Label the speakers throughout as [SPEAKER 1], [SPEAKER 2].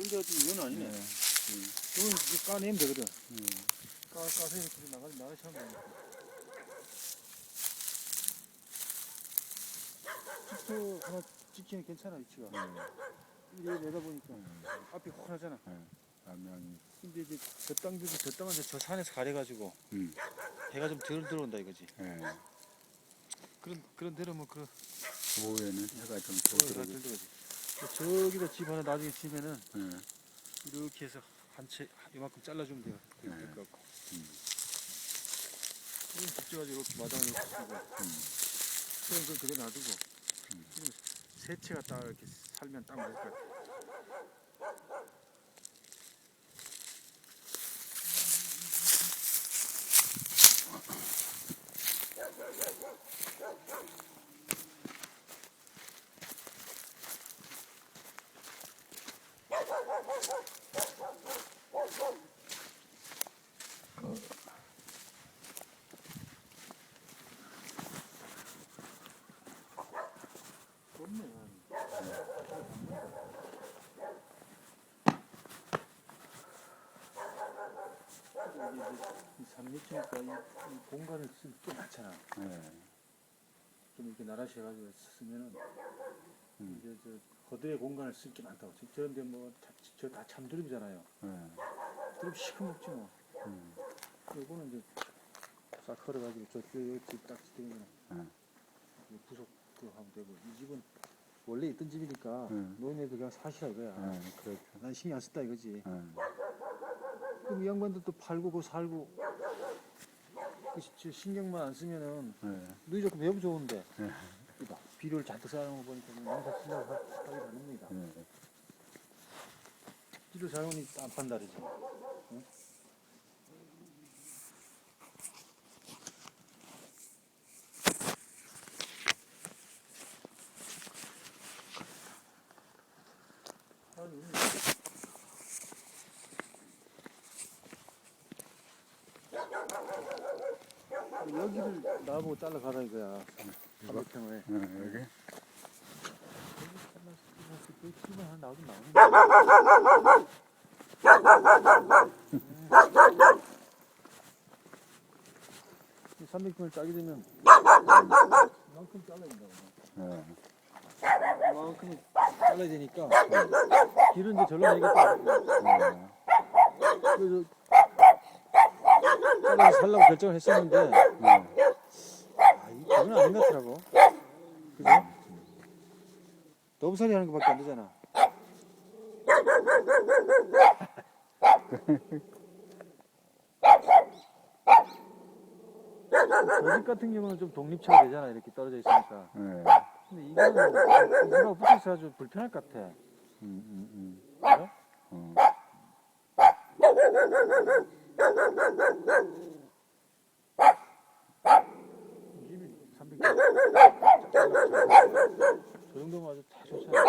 [SPEAKER 1] 면제가 좀 이건 아니네.
[SPEAKER 2] 네.
[SPEAKER 1] 이건 이제 까내면 되거든.
[SPEAKER 2] 음.
[SPEAKER 1] 까, 까서 이렇게 나가, 나가시 하면 돼. 집도 하나 찍기는 괜찮아, 위치가. 이래 내다 보니까 앞이 훤하잖아.
[SPEAKER 2] 라면이.
[SPEAKER 1] 근데 이제 저 땅들이 저 땅은 이제 저 산에서 가려가지고
[SPEAKER 2] 음.
[SPEAKER 1] 해가 좀 덜 들어온다 이거지.
[SPEAKER 2] 예.
[SPEAKER 1] 그런, 그런 데로 뭐 그런,
[SPEAKER 2] 오후에는 해가 좀
[SPEAKER 1] 해가 덜
[SPEAKER 2] 들어오고.
[SPEAKER 1] 들어오지. 저기다 집 하나 나중에 지면은
[SPEAKER 2] 예.
[SPEAKER 1] 이렇게 해서 한 채, 이만큼 잘라주면 돼요.
[SPEAKER 2] 네.
[SPEAKER 1] 될것 같고.
[SPEAKER 2] 음.
[SPEAKER 1] 집지가지고 이렇게 이렇게 쓰고.
[SPEAKER 2] 음.
[SPEAKER 1] 그냥 그 그대 놔두고.
[SPEAKER 2] 음.
[SPEAKER 1] 세 채가 딱 이렇게 살면 딱 맞을 것 같아. 3m니까 이 공간을 쓰면 또 많잖아.
[SPEAKER 2] 네.
[SPEAKER 1] 좀 이렇게 나라시 해가지고 쓰면은
[SPEAKER 2] 음.
[SPEAKER 1] 이제 저 거대의 공간을 쓸 게 많다고. 저- 저런데 뭐저다 잠드름이잖아요.
[SPEAKER 2] 네.
[SPEAKER 1] 그럼 시커멓지 뭐.
[SPEAKER 2] 음.
[SPEAKER 1] 요거는 이제 싹 헐어가지고 저집딱 지으면
[SPEAKER 2] 네.
[SPEAKER 1] 구속 그 하면 되고 이 집은 원래 있던 집이니까
[SPEAKER 2] 네.
[SPEAKER 1] 노인네들 그냥 사시라 이거야.
[SPEAKER 2] 네. 그렇죠.
[SPEAKER 1] 난 신경 안 썼다 이거지.
[SPEAKER 2] 네.
[SPEAKER 1] 그럼 이 양반도 또 팔고 그 살고 그 시- 신경만 안 쓰면은
[SPEAKER 2] 예.
[SPEAKER 1] 너희 좋고 매우 좋은데
[SPEAKER 2] 예.
[SPEAKER 1] 이봐 비료를 잔뜩 쌓아놓은 거 보니까 뭐 농사 친다고 하- 하기 다릅니다.
[SPEAKER 2] 예.
[SPEAKER 1] 비료 사용이 안 판다 그러지. 응? 아니, 여기를 나보고 잘라가라 이거야. 300평을.
[SPEAKER 2] 예. 여기.
[SPEAKER 1] 하나 나오긴 나오는데. 이 300평을 짜게 되면 이만큼 잘라야 된다고.
[SPEAKER 2] 예.
[SPEAKER 1] 이만큼 잘라야 되니까 길은 이제 절로 내겠다.
[SPEAKER 2] 예.
[SPEAKER 1] 그래서 잘라서 살라고 결정을 했었는데
[SPEAKER 2] 예.
[SPEAKER 1] 아, 이 그건 아닌 것 같더라고. 그죠? 너부살이 하는 것밖에 안 되잖아. 저집 같은 경우는 좀 독립체가 되잖아. 이렇게 떨어져 있으니까.
[SPEAKER 2] 예.
[SPEAKER 1] 근데 이거는 이거가 붙어 있어 아주 불편할 것 같아.
[SPEAKER 2] 음, 음, 음.
[SPEAKER 1] 그죠?
[SPEAKER 2] 음.
[SPEAKER 1] 집이 300. 저 정도면 아주 다 좋잖아.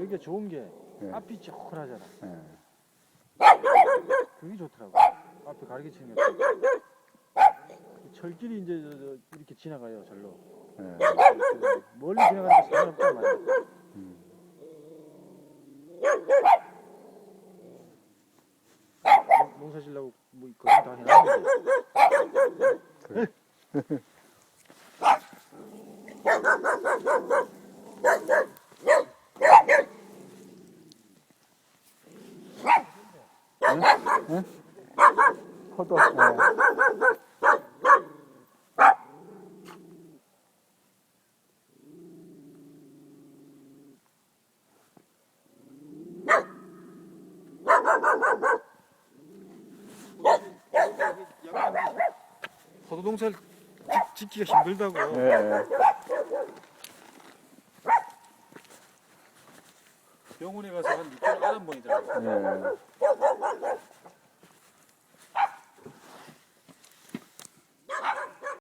[SPEAKER 1] 여기가 좋은 게
[SPEAKER 2] 예.
[SPEAKER 1] 앞이 조그하잖아.
[SPEAKER 2] 예.
[SPEAKER 1] 그게 좋더라고. 앞에 가르게 치는 거. 철길이 이제 저, 저 이렇게 지나가요, 절로.
[SPEAKER 2] 예.
[SPEAKER 1] 멀리 지나가니까 상관없단 말이야.
[SPEAKER 2] 음.
[SPEAKER 1] 농- 농 사 지려고 뭐 거긴 다 해놨는데.
[SPEAKER 2] 포도. 예.
[SPEAKER 1] 포도 농사를 짓- 짓기가 힘들다고.
[SPEAKER 2] 예.
[SPEAKER 1] 병원에 가서 한 6개월 알아보니더라고.
[SPEAKER 2] 예.